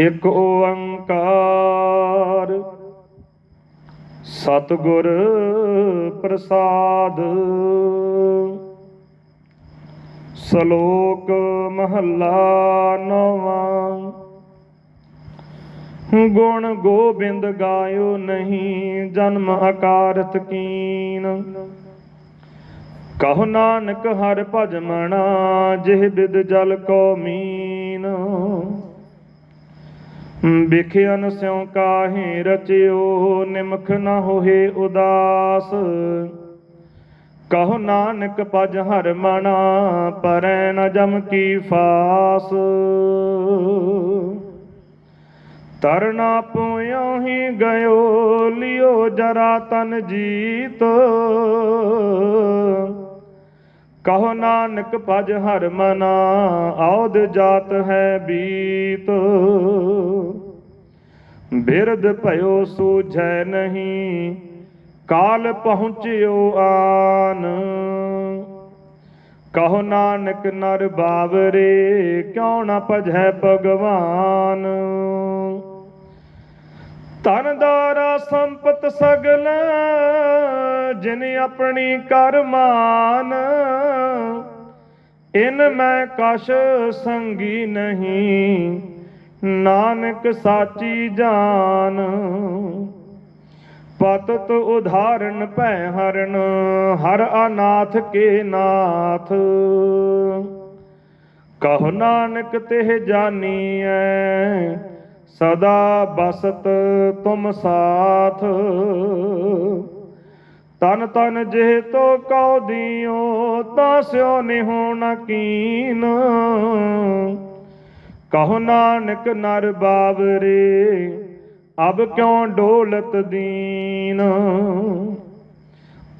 ਇਕ ਓੰਕਾਰ। ਸਤਿਗੁਰ ਪ੍ਰਸਾਦ। ਸ਼ਲੋਕ ਮਹੱਲਾ ਨਵਾਂ। ਗੁਣ ਗੋਬਿੰਦ ਗਾਇਓ ਨਹੀਂ ਜਨਮ ਅਕਾਰਤ ਕੀਨ। ਕਹੋ ਨਾਨਕ ਹਰ ਭਜ ਮਣਾ ਜਿਹ ਬਿਦ ਜਲ ਕੋ ਮੀਨ। ਬਿਖਿਆਨ ਸਿਉ ਕਾਹੇ ਰਚਿਓ, ਨਿਮਖ ਨ ਹੋਏ ਉਦਾਸ। ਕਹੋ ਨਾਨਕ ਪਜ ਹਰ ਮਣਾ ਪਰੈ ਨ ਜਮ ਕੀ ਫਾਸ। ਤਰਨਾ ਪੁਇਓ ਹੀ ਗਇਓ, ਲਿਓ ਜਰਾ ਤਨ ਜੀਤ। ਕਹੋ ਨਾਨਕ ਭਜ ਹਰ ਮਨਾ, ਆਉਦ ਜਾਤ ਹੈ ਬੀਤ। ਬਿਰਦ ਭਇਓ ਸੂਝੈ ਨਹੀਂ, ਕਾਲ ਪਹੁੰਚਿਓ ਆਨ। ਕਹੋ ਨਾਨਕ ਨਰ ਬਾਵਰੇ, ਕਿਉ ਨਾ ਭਜੈ ਭਗਵਾਨ। ਧਨ ਦਾਰਾ ਸੰਪਤ ਸਗਲ, ਜਿਨ ਆਪਣੀ ਕਰ ਮਾਨ। ਇਨ ਮੈਂ ਕਸ਼ ਸੰਗੀ ਨਹੀਂ, ਨਾਨਕ ਸਾਚੀ ਜਾਨ। ਪਤਤ ਉਧਾਰਨ ਭੈ ਹਰਨ, ਹਰ ਅਨਾਥ ਕੇ ਨਾਥ। ਕਹੋ ਨਾਨਕ ਤੇ ਜਾਨੀਐ ਸਦਾ ਬਸਤ ਤੁਮ ਸਾਥ। ਤਨ ਤਨ ਜਿਹ ਤੋ ਕਉ ਦਿਓ, ਤਾਂ ਨਿਹੋ ਨ ਕੀਨ। ਕਹੋ ਨਾਨਕ ਨਰ ਬਾਵਰੇ, ਅਬ ਕਿਉ ਡੋਲਤ ਦੀਨ।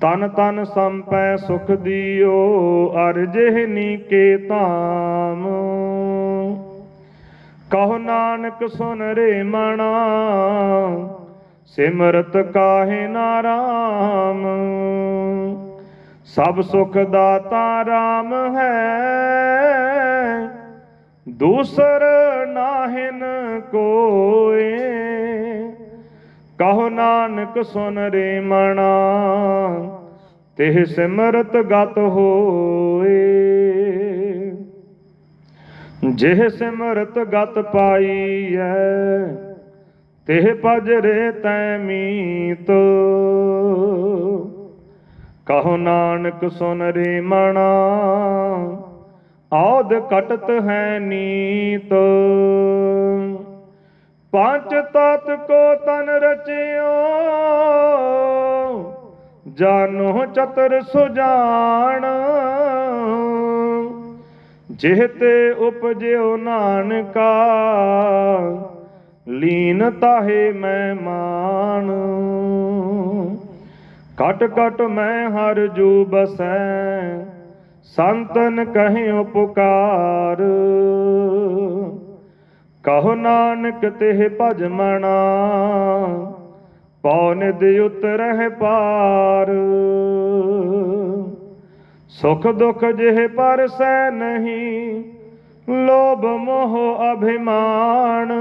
ਤਨ ਤਨ ਸੰਪੈ ਸੁਖ ਦਿਓ, ਅਰ ਜਿਹਨੀ ਕੇ ਧਾਮ। ਕਹੋ ਨਾਨਕ ਸੁਨ ਰੇ ਮਣਾ, ਸਿਮਰਤ ਕਾਹੇ ਨਾਰਾਮ ਸਭ ਸੁਖ ਦਾਤਾ RAM ਹੈ, ਦੂਸਰ ਨਾਹਿਨ ਕੋਏ। ਕਹੋ ਨਾਨਕ ਸੁਨ ਰੇ ਮਣਾ, ਤਿਹ ਸਿਮਰਤ ਗਤ ਹੋਏ। ਜਿਹ ਸਿਮਰਤ ਗਤ ਪਾਈਐ, ਤਿਹ ਭਜ ਰੇ ਤੈ ਮੀਤ। ਕਹੋ ਨਾਨਕ ਸੁਨ ਰੇ ਮਣਾ ਆਉਦ ਕਟਤ ਹੈ ਨੀਤ। ਪੰਜ ਤਤ ਕੋ ਤਨ ਰਚਿਓ ਜਾਨੋ ਚਤਰ ਸੁਜਾਨ ਜਿਹ ਤੇ ਉਪਜਿਓ ਨਾਨਕਾ, ਲੀਨ ਤਾਹੇ ਮੈਂ ਮਾਨ ਕਟ ਕਟ ਮੈਂ ਹਰ ਜੂ ਬਸੈ, ਸੰਤਨ ਕਹਿਓ ਪੁਕਾਰ ਕਹੋ ਨਾਨਕ ਤਿਹ ਭਜ ਮਣਾ, ਪਉ ਨਿਦ ਉਤਰਹਿ ਪਾਰ। ਸੁਖ ਦੁਖ ਜਿਹ ਪਰਸੈ ਨਹੀਂ, ਲੋਭ ਮੋਹ ਅਭਿਮਾਨ।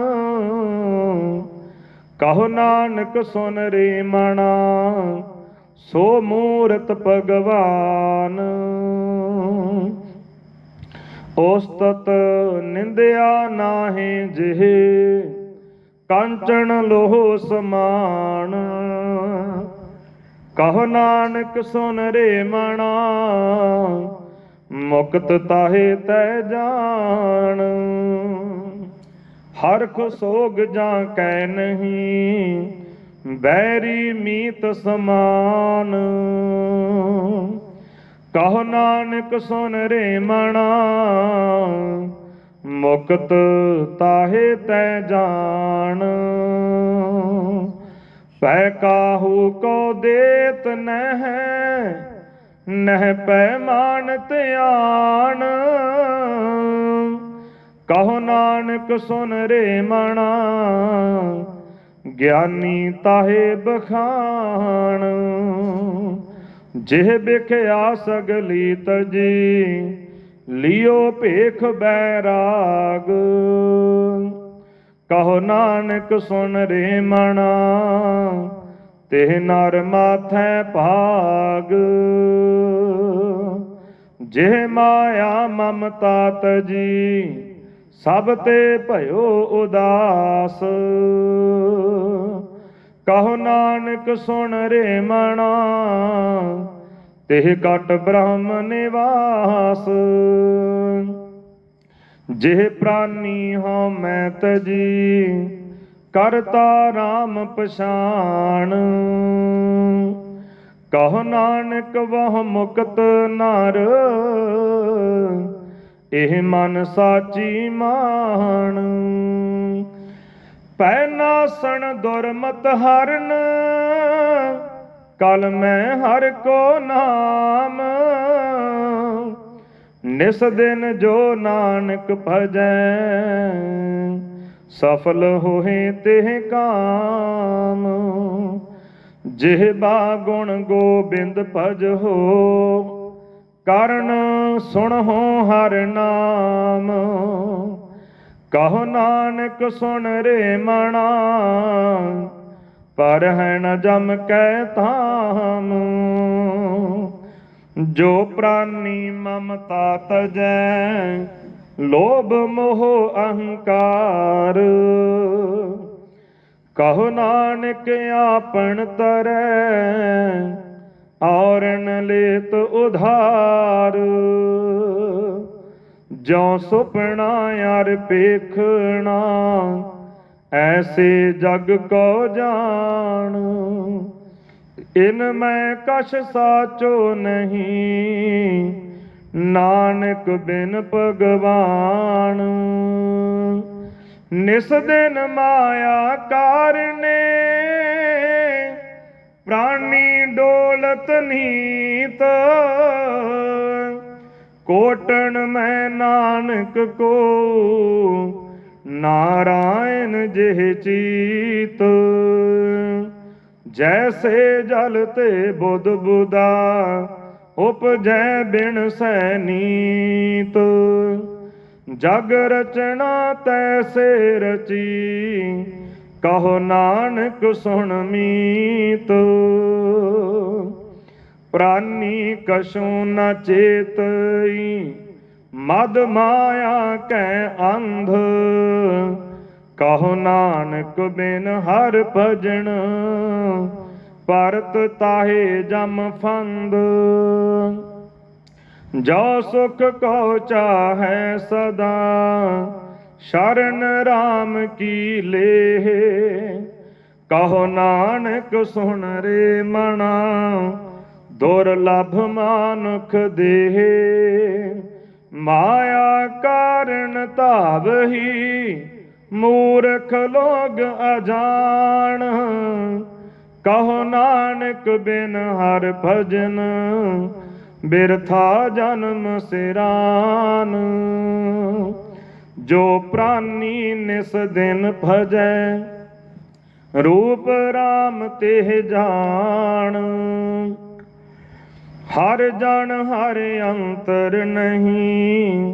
ਕਹੋ ਨਾਨਕ ਸੁਨ ਰੇ ਮਣਾ, ਸੋ ਮੂਰਤ ਭਗਵਾਨ। ਉਸਤਤ ਨਿੰਦਿਆ ਨਾਹੀ ਜਿਹ, ਕੰਚਨ ਲੋਹ ਸਮਾਨ। ਕਹੋ ਨਾਨਕ ਸੁਨ ਰੇ ਮਣਾ, ਮੁਕਤ ਤਾਹੇ ਤੈ ਜਾਣ। ਹਰਖ ਸੋਗ ਜਾਂ ਕੈ ਨਹੀਂ, ਬੈਰੀ ਮੀਤ ਸਮਾਨ। ਕਹੋ ਨਾਨਕ ਸੁਨ ਰੇ ਮਣਾ, ਮੁਕਤ ਤਾਹੇ ਤੈ ਜਾਣ। ਪੈ ਕਾਹੂ ਕੋ ਦੇਤ ਨਹਿ ਨਹਿ ਪੈ ਮਾਨ ਧਿਆਨ। ਕਹੋ ਨਾਨਕ ਸੁਨ ਰੇ ਮਣਾ, ਗਿਆਨੀ ਤਾਹੇ ਬਖਾਣ ਜਿਹ ਬਿਖਿਆ ਸਗਲੀ ਤਜੀ, ਲਿਓ ਭੇਖ ਬੈਰਾਗ ਕਹੋ ਨਾਨਕ ਸੁਨ ਰੇ ਮਣਾ, ਤੇ ਨਰ ਮਾਥੈ ਭਾਗ। ਜੇ ਮਾਇਆ ਮਮਤਾ ਤਜੀ, ਸਭ ਤੇ ਭਇਓ ਉਦਾਸ। ਕਹੋ ਨਾਨਕ ਸੁਣ ਰੇ ਮਣਾ ਤੇ ਕਟ ਬ੍ਰਹਮ ਨਿਵਾਸ। ਜੇ ਪ੍ਰਾਨੀ ਹਉ ਮੈਂ ਤਜੀ, ਕਰਤਾ RAM ਪਛਾਣ। ਕਹੋ ਨਾਨਕ ਵਹ ਮੁਕਤ ਨਰ, ਇਹ ਮਨ ਸਾਚੀ ਮਾਣ। ਪੈ ਨਾਸਣ ਦੁਰਮਤ ਹਰਨ, ਕਲ ਮੈਂ ਹਰ ਕੋ ਨਾਮ। ਨਿਸ ਦਿਨ ਜੋ ਨਾਨਕ ਭਜੈ, ਸਫਲ ਹੋਏ ਤੇ ਕਾਮ। ਜਿਹ ਜਿਹਬਾ ਗੁਣ ਗੋਬਿੰਦ ਭਜ ਹੋ, ਕਰਨ ਸੁਣਹੁ ਹਰ ਨਾਮ। ਕਹੋ ਨਾਨਕ ਸੁਣ ਰੇ ਮਣਾ, ਪਰ ਹੈ ਨ ਜਮ ਕੈ ਧਾਮ। ਜੋ ਪ੍ਰਾਨੀ ਮਮਤਾ ਤਜੈ, ਲੋਭ ਮੋਹ ਅਹੰਕਾਰ। ਕਹੋ ਨਾਨਕ ਆਪਣ ਤਰੈ ਔਰਨ ਲੇਤ ਉਧਾਰ। ਜੋ ਸੁਪਨਾ ਯਾਰ ਪੇਖਣਾ ਐਸੇ ਜਗ ਕੋ ਜਾਣ। ਇਨ ਮੈਂ ਕਛ ਸਾਚੋ ਨਹੀਂ, ਨਾਨਕ ਬਿਨ ਭਗਵਾਨ। ਨਿਸ ਦਿਨ ਮਾਇਆ ਕਾਰਨੇ, ਪ੍ਰਾਨੀ ਡੋਲਤ ਨੀਤ। ਕੋਟਣ ਮੈਂ ਨਾਨਕ ਕੋ, ਨਾਰਾਇਣ ਜਿਹ ਚੀਤ। ਜੈਸੇ ਜਲ ਤੇ ਬੁੱਧ ਬੁਦਾ, ਉਪਜੈ ਬਿਨ ਸੈਨੀਤ। ਜਗ ਰਚਨਾ ਤੈਸੇ ਰਚੀ, ਕਹੋ ਨਾਨਕ ਸੁਣ ਮੀਤ। ਪ੍ਰਾਨੀ ਕਛੂ ਨ ਚੇਤਈ, ਮਦ ਮਾਇਆ ਕੈ ਅੰਧ। ਕਹੋ ਨਾਨਕ ਬਿਨ ਹਰ ਭਜਨ, ਪਰਤ ਤਾਹੇ ਜਮ ਫੰਦ। ਜੋ ਸੁਖ ਕੋ ਚਾਹੈ ਸਦਾ, ਸ਼ਰਨ RAM ਕੀ ਲੇਹ। ਕਹੋ ਨਾਨਕ ਸੁਣ ਰੇ ਮਣਾ ਦੁਰਲਭ ਮਾਨੁਖ ਦੇਹ। ਮਾਇਆ ਕਾਰਨ ਧਾਵਹੀ ਮੂਰਖ ਲੋਗ ਅਜਾਣ। ਕਹੋ ਨਾਨਕ ਬਿਨ ਹਰ ਭਜਨ, ਬਿਰਥਾ ਜਨਮ ਸਿਰਾਨ। ਜੋ ਪ੍ਰਾਨੀ ਨਿਸ ਦਿਨ ਭਜੈ, ਰੂਪ RAM ਤੇ ਜਾਣ। ਹਰ ਜਨ ਹਰ ਅੰਤਰ ਨਹੀਂ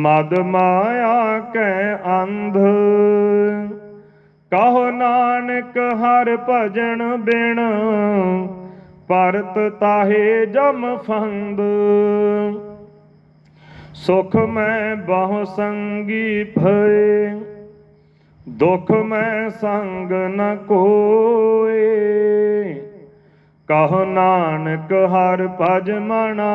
ਮਦ ਮਾਇਆ ਕੈ ਅੰਧ। ਕਹੋ ਨਾਨਕ ਹਰ ਭਜਨ ਬਿਨ, ਪਰਤ ਤਾਹੇ ਜਮ ਫੰਦ। ਸੁਖ ਮੈਂ ਬਹੁ ਸੰਗੀ ਭਏ, ਦੁਖ ਮੈਂ ਸੰਗ ਨ ਕੋਏ। ਕਹੋ ਨਾਨਕ ਹਰ ਭਜ ਮਣਾ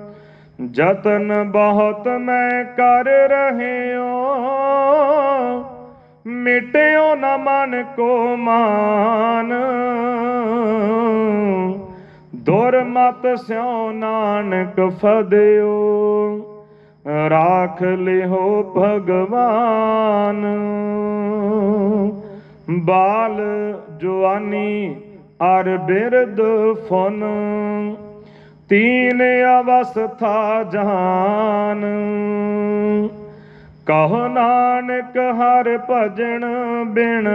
ਜਤਨ ਬਹੁਤ ਮੈਂ ਕਰ ਰਹਿਓ। ਮਿਟਿਓ ਨਾ ਮਨ ਕੋ ਮਾਨ। ਦੁਰਮਤ ਸਿਉ ਨਾਨਕ ਫਦਿਓ। ਰਾਖ ਲਿਓ ਭਗਵਾਨ। ਬਾਲ ਜਵਾਨੀ ਅਰ ਬਿਰਦ ਫਨ। ਤੀਨ ਅਵਸਥਾ ਜਹਾਨ ਕਹੋ ਨਾਨਕ ਹਰ ਭਜਨ ਬਿਨ।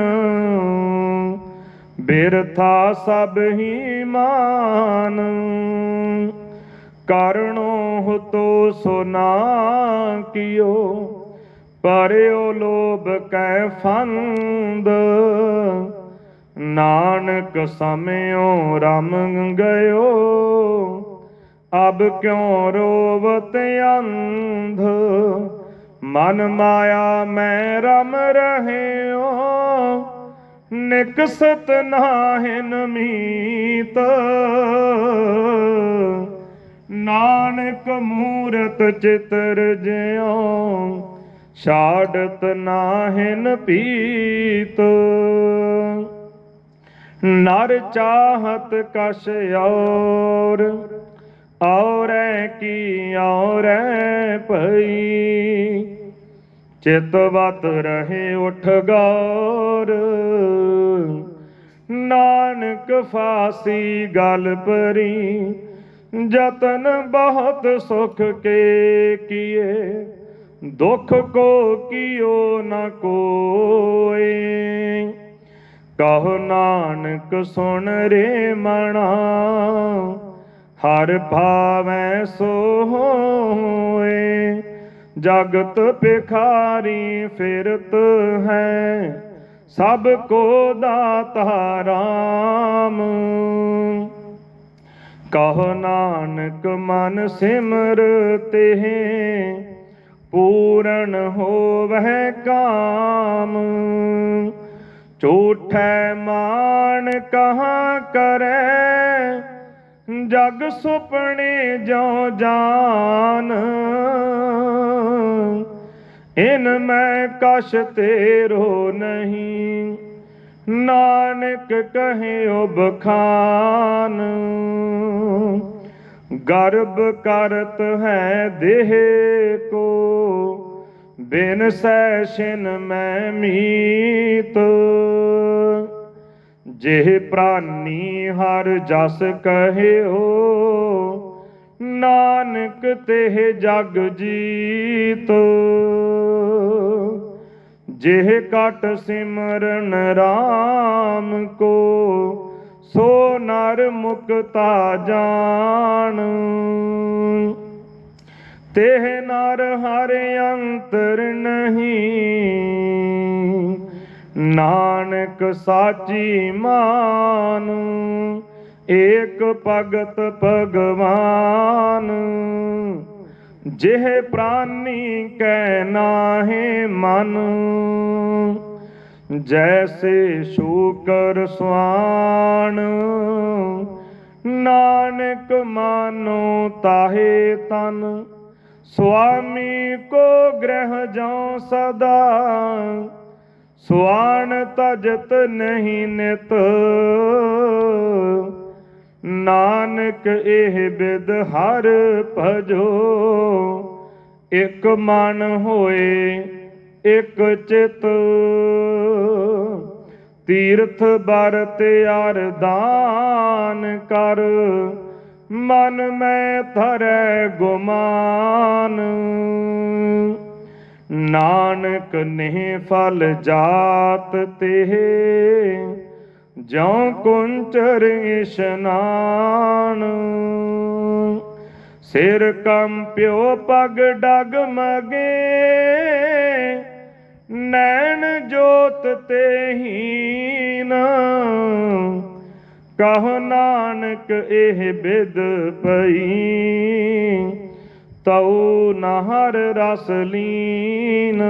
ਬਿਰਥਾ ਸਭ ਹੀ ਮਾਨ। ਕਰਣੋ ਤੋ ਸੁਨਾ ਕਿਓ, ਪਰਿਓ ਲੋਭ ਕੈ ਫੰਦ। ਨਾਨਕ ਸਮਿਓ ਰਮ ਗਇਓ ਅਬ ਕਿਉ ਰੋਵਤ ਅੰਧ? ਮਨ ਮਾਇਆ ਮੈਂ ਰਮ ਰਹਿਓ। ਨਿਕਸਤ ਨਾਹਿਨ ਮੀਤ। ਨਾਨਕ ਮੂਰਤ ਚਿਤਰ ਜਿਉ, ਛਾੜਤ ਨਾਹਿਨ ਪੀਤ। ਨਰ ਚਾਹਤ ਕਸ਼ ਔਰ ਔਰੈ ਕੀ ਔਰੈ ਭਈ? ਚਿਤਵਤ ਰਹੇ ਉਠ ਗੌਰ। ਨਾਨਕ ਫਾਸੀ ਗਲ ਪਰੀ, ਜਤਨ ਬਹੁਤ ਸੁਖ ਕੇ ਕੀਏ। ਦੁਖ ਕੋ ਕੀਓ ਨ ਕੋਏ। ਕਹੋ ਨਾਨਕ ਸੁਣ ਰੇ ਮਣਾ ਹਰ ਭਾਵੇਂ ਸੋ ਹੋਏ, ਜਗਤ ਭਿਖਾਰੀ ਫਿਰਤ ਹੈ, ਸਭ ਕੋ ਦਾਤਾ ਰਾਮ। ਕਹੋ ਨਾਨਕ ਮਨ ਸਿਮਰ ਤੇ ਪੂਰਨ ਹੋਵਹਿ ਕਾਮ। ਝੂਠੈ ਮਾਨ ਕਹਾਂ ਕਰੈ ਜਗ ਸੁਪਨੇ ਜੋ ਜਾਨ। ਇਨ ਮੈਂ ਕਸ਼ ਤੇਰੋ ਨਹੀਂ। ਨਾਨਕ ਕਹਿਓ ਬਖਾਨ। ਗਰਬ ਕਰਤ ਹੈ ਦੇਹ ਕੋ। ਬਿਨ ਸੈਸ਼ਨ ਮੈਂ ਮੀਤ। ਜਿਹ ਪ੍ਰਾਨੀ ਹਰ ਜਸ ਕਹਿਓ। ਨਾਨਕ ਤੇ ਜਗ ਜੀਤ। ਜਿਹ ਕਟ ਸਿਮਰਨ RAM ਕੋ, ਸੋ ਨਰ ਮੁਕਤਾ ਜਾਣ। ਤੇਹ ਨਰ ਹਰ ਅੰਤਰ ਨਹੀਂ ਨਾਨਕ ਸਾਚੀ ਮਾਨ, ਏਕ ਭਗਤ ਭਗਵਾਨ। ਜਿਹ ਪ੍ਰਾਨੀ ਕੈ ਨਾਹੇ ਮਨ, ਜੈਸੇ ਸ਼ੂਕਰ ਸਵਾਣ ਨਾਨਕ ਮਾਨੋ ਤਾਹੇ ਤਨ, ਸੁਆਮੀ ਕੋ ਗ੍ਰਹਿ ਜਾਉ ਸਦਾ। ਸੁਆਣ ਤਜਤ ਨਹੀਂ ਨਿਤ। ਨਾਨਕ ਇਹ ਬਿਦ ਹਰ ਭਜੋ। ਇਕ ਮਨ ਹੋਏ, ਇਕ ਚਿਤ। ਤੀਰਥ ਬਰਤ ਅਰਦਾਨ ਕਰ। ਮਨ ਮੈਂ ਧਰੈ ਗੁਮਾਨ। ਨਾਨਕ ਨੇ ਫਲ ਜਾਤ ਤੇ ਜਉ ਕੁੰਚਰ ਇਸ਼ਨਾਨ। ਸਿਰ ਕੰਪਿਓ ਪਗ ਡਗ ਮਗੇ, ਨੈਣ ਜੋਤ ਤੇ ਹੀਨ। ਕਹੋ ਨਾਨਕ ਇਹ ਬਿਦ ਪਈ। ਤਉ ਨਹਰ ਰਸ ਲੀਨ।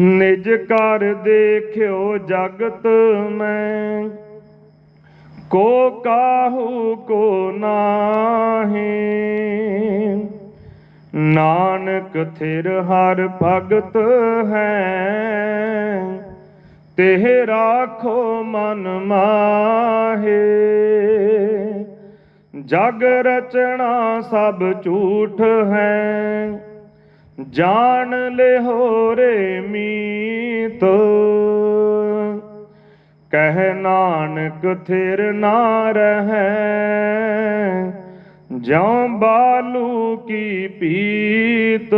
ਨਿਜ ਕਰ ਦੇਖਿਓ ਜਗਤ ਮੈਂ, ਕੋ ਕਾਹੂ ਕੋ ਨਾਹੀ। ਨਾਨਕ ਥਿਰ ਹਰ ਭਗਤ ਹੈ ਤੇ ਰਾਖੋ ਮਨ ਮਾਹੇ। ਜਗ ਰਚਣਾ ਸਭ ਝੂਠ ਹੈ। ਜਾਣ ਲਿਹੋ ਰੇ ਮੀਤ। ਕਹਿ ਨਾਨਕ ਥਿਰ ਨਾ ਰਹੈ। ਜਿਉ ਬਾਲੂ ਕੀ ਪੀਤ।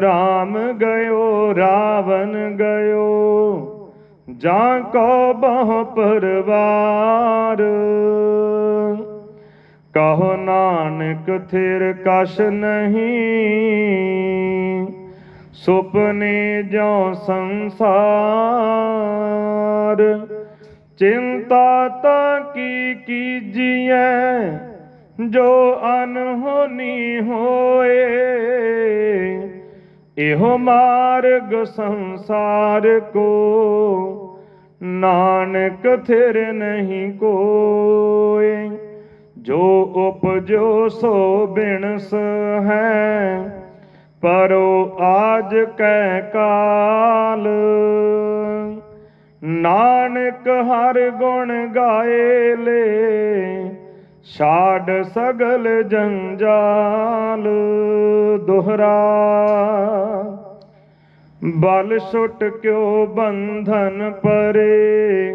ਰਾਮ ਗਇਓ, ਰਾਵਣ ਗਇਓ ਜਾਂ ਕੋ ਬਹੁ ਪਰਵਾਰ। ਕਹੋ ਨਾਨਕ, ਥਿਰ ਕਛ ਨਹੀਂ। ਸੁਪਨੇ ਜੋ ਸੰਸਾਰ। ਚਿੰਤਾ ਤਾਂ ਕੀ ਕੀਜੀਐ? ਜੋ ਅਨਹੋਨੀ ਹੋਏ, ਇਹੋ ਮਾਰਗ ਸੰਸਾਰ ਕੋ ਨਾਨਕ ਥਿਰ ਨਹੀਂ ਕੋਏ ਜੋ ਉਪਜੋ ਸੋ ਬਿਨਸ ਹੈ, ਪਰੋ ਆਜ ਕੈ ਕਾਲ। ਨਾਨਕ ਹਰ ਗੁਣ ਗਾਏ ਲੇ, ਛਾੜ ਸਗਲ ਜੰਜਾਲ ਦੁਹਰਾ। ਬਲ ਛੁਟ ਕਿਉ ਬੰਧਨ ਪਰੇ?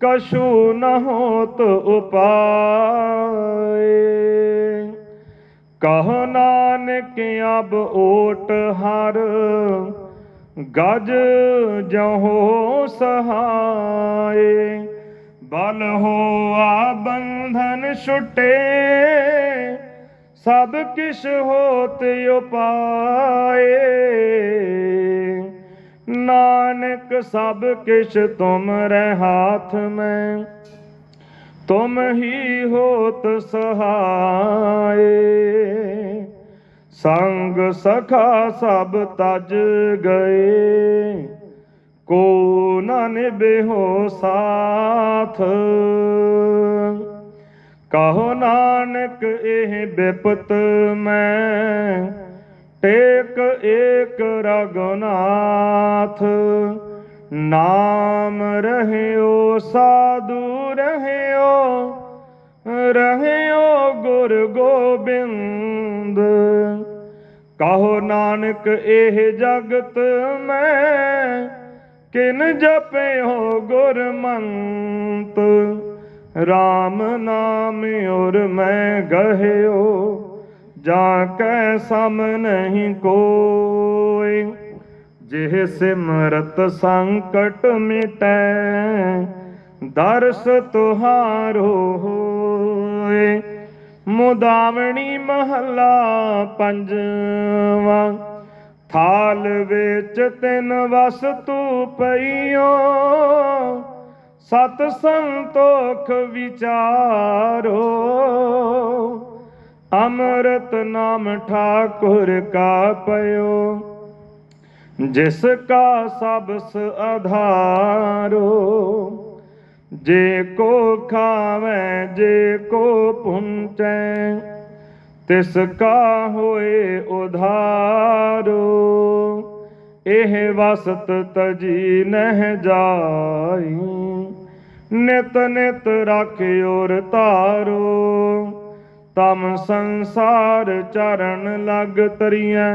ਕਛੂ ਨ ਹੋਤ ਉਪਾਏ। ਕਹੋ ਨਾਨਕ, ਅਬ ਓਟ ਹਰ। ਗਜ ਜਹੋ ਸਹਾਏ। ਬਲ ਹੋਆ ਬੰਧਨ ਛੁਟੇ। ਸਭ ਕਿਛ ਹੋਤ ਉਪਾਏ। ਨਾਨਕ ਸਭ ਕਿਛ ਤੁਮਰੇ ਹਾਥ ਮੈਂ, ਤੁਮ ਹੀ ਹੋਤ ਸਹਾਏ। ਸੰਗ ਸਖਾ ਸਭ ਤਜ ਗਏ, ਕੋ ਨ ਨਿਭਿਓ ਸਾਥ। ਕਹੋ ਨਾਨਕ ਇਹ ਬਿਪਤ ਮੈਂ? ਟੇਕ ਏਕ ਰਗਨਾਥ। ਨਾਮ ਰਹਿਓ, ਸਾਧੂ ਰਹਿਓ ਰਹਿਓ ਗੁਰ ਗੋਬਿੰਦ। ਕਹੋ ਨਾਨਕ ਇਹ ਜਗਤ ਮੈਂ? ਕਿਨ ਜਪਿਓ ਗੁਰਮੰਤ? RAM ਨਾਮ ਔਰ ਮੈਂ ਗਹਿਓ, ਜਾ ਕੈ ਸਮ ਨਹੀਂ ਕੋਇ ਜਿਹ ਸਿਮਰਤ ਸੰਕਟ ਮਿਟੈ, ਦਰਸ ਤੁਹਾਰੋ ਹੋਏ। ਮੁਦਾਵਣੀ ਮਹੱਲਾ ਪੰਜਵਾ, ਥਾਲ ਵਿੱਚ ਤਿੰਨ ਵਸਤੂ ਪਈਓ। ਸਤ ਸੰਤੋਖ ਵਿਚਾਰੋ, ਅੰਮ੍ਰਿਤ ਨਾਮ ਠਾਕੁਰ ਕਾ ਪਇਓ, ਜਿਸ ਕਾ ਸਬਸ ਆਧਾਰੋ, ਜੇ ਕੋ ਖਾਵੇ, ਜੇ ਕੋ ਪੁੰਚੈ, ਤਿਸ ਕਾ ਹੋਏ ਉਧਾਰੋ, ਇਹ ਵਸਤ ਤਜੀ ਨਹਿ ਜਾਈ। ਨਿਤ ਨਿਤ ਰਾਖਿਓ ਰਤਾਰੋ ਤਮ ਸੰਸਾਰ ਚਰਨ ਲਗ ਤਰੀਐ,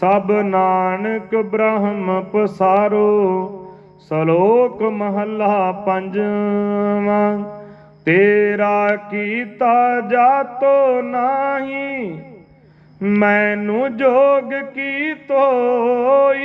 ਸਭ ਨਾਨਕ ਬ੍ਰਹਮ ਪਸਾਰੋ। ਸ਼ਲੋਕ ਮਹੱਲਾ ਪੰਜਵਾਂ, ਤੇਰਾ ਕੀਤਾ ਜਾਤੋ ਨਾਹੀ, ਮੈਨੂੰ ਜੋਗ ਕੀ ਤੋਈ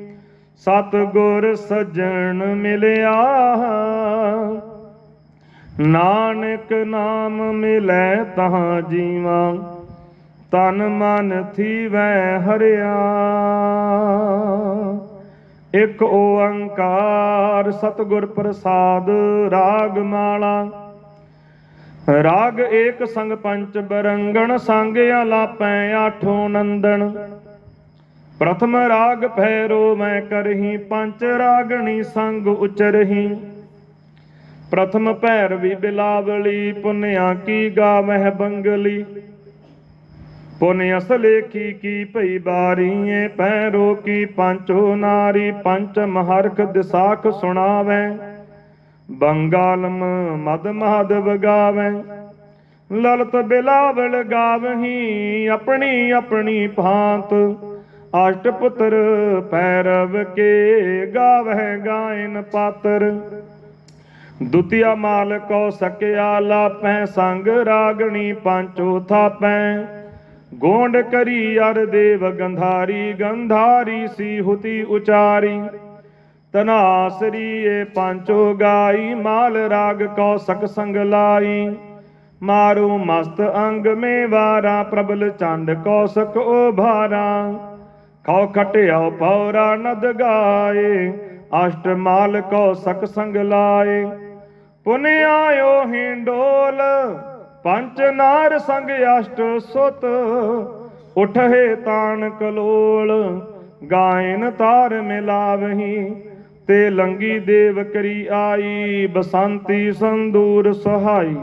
ਸਤਗੁਰ ਸਜਣ ਮਿਲਿਆ। ਨਾਨਕ ਨਾਮ ਮਿਲੈ ਤਹਾਂ ਜੀਵਾਂ, ਤਨ ਮਨ ਥੀਵੈ ਹਰਿਆ। ਇਕ ਓੰਕਾਰ ਸਤਿਗੁਰ ਪ੍ਰਸਾਦ ਰਾਗ ਮਾਲਾ। ਰਾਗ ਏਕ ਸੰਗ ਪੰਚ ਬਰੰਗਣ, ਸੰਗ ਆਲਾਪੈ ਆਠੋਂ ਨੰਦਨ। ਪ੍ਰਥਮ ਰਾਗ ਭੈਰੋ ਮੈਂ ਕਰਹੀ ਪੰਚ ਰਾਗਣੀ ਸੰਗ ਉਚਰਹੀ। ਪ੍ਰਥਮ ਭੈਰਵੀ ਬਿਲਾਵਲੀ, ਪੁੰਨਿਆ ਕੀ ਗਾਵਹਿ ਬੰਗਲੀ। ਪੁਨ ਅਸਲੇਖੀ ਕੀ ਭਈ ਬਾਰੀਏ, ਪੈਰੋ ਕੀ ਪੰਚੋ ਨਾਰੀ, ਪੰਚ ਮਹਰਖ ਦਿਸਾਖ ਸੁਣਾਵੇ। ਬੰਗਾਲਮ ਮਦ ਮਹਦ ਵਗਾਵੇ ਲਲਤ ਬਿਲਾਵਲ ਗਾਵਹੀ, ਆਪਣੀ ਆਪਣੀ ਭਾਂਤ। ਅਸ਼ਟ ਪੁੱਤਰ ਪੈਰਵ ਕੇ ਗਾਵਹਿ ਗਾਇਨ ਪਾਤਰ। ਦੁਤੀਆ ਮਾਲ ਕੋ ਸਕਿਆ ਲਾਪੈ ਸੰਗ ਰਾਗਣੀ ਪਾਂਚੋ ਥਾਪੈ। ਗੋਂਡ ਕਰੀ ਅਰ ਦੇਵ ਗੰਧਾਰੀ ਗੰਧਾਰੀ ਸੀ ਹੁਤੀ ਉਚਾਰੀ। ਤਨਾਸਰੀ ਏ ਪਾਂਚੋ ਗਾਈ, ਮਾਲ ਰਾਗ ਕੋ ਸਕ ਸੰਗ ਲਾਈ। ਮਾਰੂ ਮਸਤ ਅੰਗ ਮੇ ਵਾਰਾ ਪ੍ਰਬਲ ਚੰਡ ਕੋ ਸਕ ਓ ਭਾਰਾ ਖੋ ਖਟਿਓ ਪੌਰਾ ਨਦ ਗਾਏ, ਅਸ਼ਟ ਮਾਲ ਕੋ ਸਕ ਸੰਗ ਲਾਏ। ਪੁਨ ਆਇਓ ਹਿੰਡੋਲ ਪੰਚ ਨਾਰ ਸੰਗ ਅਸ਼ਟ ਸੁਤ। ਉਠੇ ਤਾਣ ਕਲੋਲ ਗਾਇਨ ਤਾਰ ਮਿਲਾਵਹੀ। ਤੇ ਲੰਗੀ ਦੇਵ ਕਰੀ ਆਈ, ਬਸੰਤੀ ਸੰਦੂਰ ਸਹਾਈ।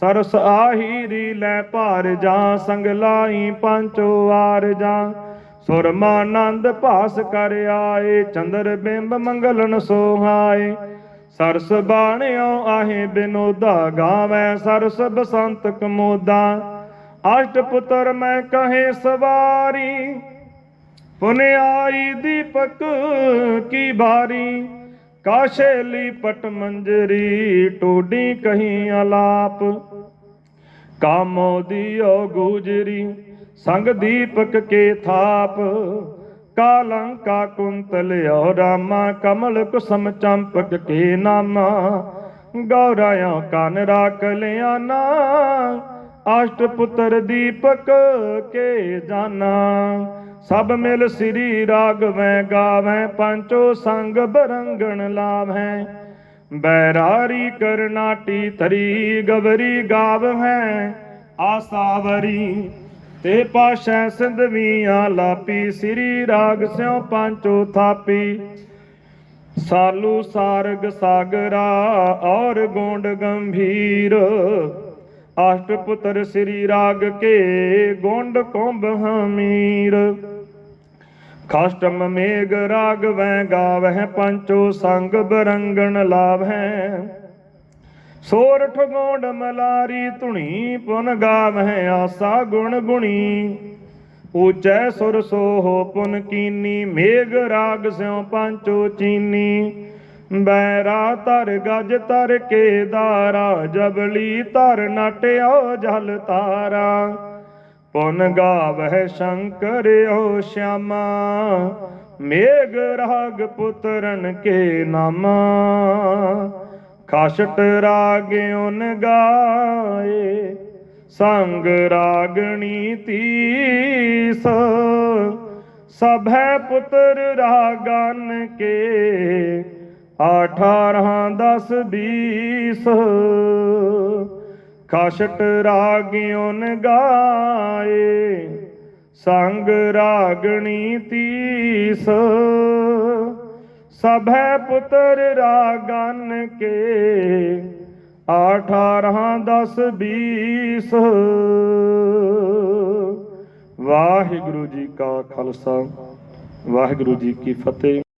ਸਰਸ ਆਹੀ ਰੀ ਲੈ ਭਾਰ ਜਾ ਸੰਗ ਲਾਈ, ਪੰਚੋ ਵਾਰ ਜਾ ਸੁਰਮਾਨੰਦ ਭਾਸ ਕਰ ਆਏ, ਚੰਦਰ ਬਿੰਬ ਮੰਗਲਨ ਸੋਹਾਏ। ਸਰਸ ਬਾਣਿਓ ਆਹੇ ਬਿਨੋਦਾ, ਗਾਵੇ ਸਰਸ ਬਸੰਤ ਕਮੋਦਾ ਅਸ਼ਟ ਪੁੱਤਰ ਮੈਂ ਕਹੇ ਸਵਾਰੀ, ਪੁਨਿਆਈ ਦੀਪਕ ਕੀ ਬਾਰੀ। ਕਾਸ਼ੇਲੀ ਪਟ ਮੰਜਰੀ, ਟੋਡੀ ਕਹੀਂ ਆਲਾਪ ਕਾਮੋ ਦਿਓ ਗੁਜਰੀ ਸੰਗ ਦੀਪਕ ਕੇ ਥਾਪ, ਕਾਲੰਕਾ ਕੁੰਤਲਿਓ ਰਾਮਾ, ਕਮਲ ਕੁਸਮ ਚੰਪਕ ਕੇ ਨਾਮਾ ਗੌਰਾਇਓ ਕਨ ਰਾਖ ਲਿਆਨਾ ਅਸ਼ਟ ਪੁੱਤਰ ਦੀਪਕ ਕੇ ਜਾਨਾ। ਸਭ ਮਿਲ ਸ੍ਰੀ ਰਾਗਵੈ ਗਾਵੈ, ਪੰਚੋ ਸੰਗ ਬਰੰਗਣ ਲਾਵੈ। ਬੈਰਾਰੀ ਕਰਨਾਟੀ ਤਰੀ ਗਵਰੀ ਗਾਵੈ, ਆਸਾਵਰੀ ਤੇ ਪਾਸ਼ੈ ਸਿੰਧਵੀਆਂ ਲਾਪੀ, ਸ੍ਰੀ ਰਾਗ ਸਿਉ ਪੰਚੋ ਥਾਪੀ। ਸਾਲੂ ਸਾਰਗ ਸਾਗਰਾ ਔਰ ਗੋਂਡ ਗੰਭੀਰ। ਅਸ਼ਟ ਪੁੱਤਰ ਸ੍ਰੀ ਰਾਗ ਕੇ ਗੋਂਡ ਕੁੰਭ ਹਮੀਰ। ਖਾਸ਼ਟਮ ਮੇਗ ਰਾਗ ਵੈ ਗਾਵਹਿ, ਪੰਚੋ ਸੰਗ ਬਰੰਗਣ ਲਾਵਹਿ। ਸੋਰਠ ਗੋਂਡ ਮਲਾਰੀ ਧੁਣੀ, ਪੁਨ ਗਾਵਹਿ ਆਸਾ ਗੁਣ ਗੁਣੀ। ਊਚੈ ਸੁਰ ਸੋਹ ਪੁਨ ਕੀਨੀ ਮੇਗ ਰਾਗ ਸਿਉ ਪੰਚੋ ਚੀਨੀ। ਬੈਰਾ ਧਰ ਗਜ ਧਰ ਕੇ ਦਾਰਾ ਜਬਲੀ ਧਰ ਨਟਿਓ ਜਲ ਤਾਰਾ ਪੁਨ ਗਾਵਹਿ ਸ਼ੰਕਰ ਓ ਸ਼ਿਆਮਾ ਮੇਗ ਰਾਗ ਪੁੱਤਰਨ ਕੇ ਨਾਮਾ। ਖਾਸ਼ਟ ਰਾਗ ਉਨ ਗਾਏ, ਸੰਗ ਰਾਗਣੀ ਤੀਸ। ਸਭੈ ਪੁੱਤਰ ਰਾਗਨ ਕੇ ਅਠਾਰਾਂ ਦਸ ਬੀਸ। ਖਾਸ਼ਟ ਰਾਗਿਉਨ ਗਾਏ, ਸੰਗ ਰਾਗਣੀ ਤੀਸ। ਸਭੈ ਪੁੱਤਰ ਰਾਗਨ ਕੇ। ਅਠਾਰਾਂ ਦਸ ਬੀਸ। ਵਾਹਿਗੁਰੂ ਜੀ ਕਾ ਖਾਲਸਾ, ਵਾਹਿਗੁਰੂ ਜੀ ਕੀ ਫਤਿਹ।